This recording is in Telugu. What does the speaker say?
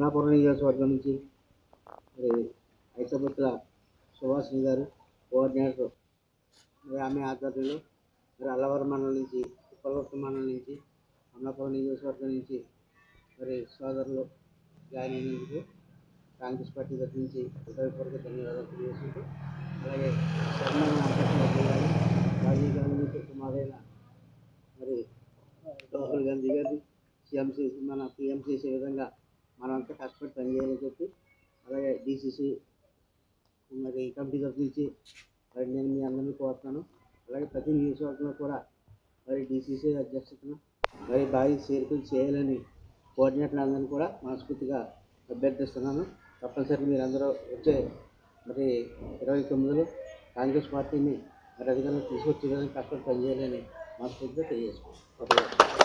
అమలాపురం నియోజకవర్గం నుంచి మరి ఐసబత్తుల సుభాషిణి గారు కోఆర్డినేటర్ మరి ఆమె ఆధ్వర్యంలో మరి అల్లవరం మండలం నుంచి ఉప్పలవర్త మండలం నుంచి అమలాపురం నియోజకవర్గం నుంచి మరి సోదరులు జాయిన్ అయినందుకు కాంగ్రెస్ పార్టీ తరఫు నుంచి హృదయపూర్వక ధన్యవాదాలు తెలియజేసుకుంటూ అలాగే చైర్మన్ గారు రాజీవ్ గాంధీ కుమారైన మరి రాహుల్ గాంధీ గారిని సీఎం చేసి మన సీఎం చేసే విధంగా మనమంతా కష్టపడి పనిచేయాలని చెప్పి అలాగే డీసీసీ మరి కమిటీ తరఫు నుంచి మరి నేను మీ అందరినీ కోరుతాను అలాగే ప్రతి నియోజకవర్గంలో కూడా మరి డీసీసీ అధ్యక్షతను మరి బాగా చేరుకుని చేయాలని కోఆర్డినేటర్ అందరినీ కూడా మనస్ఫూర్తిగా అభ్యర్థిస్తున్నాను. తప్పనిసరి మీరందరూ వచ్చే మరి ఇరవై తొమ్మిదిలో కాంగ్రెస్ పార్టీని మరి అధికారంలో తీసుకొచ్చే విధంగా కష్టపడి పనిచేయాలని మనస్ఫూర్తిగా తెలియజేసుకుంటాను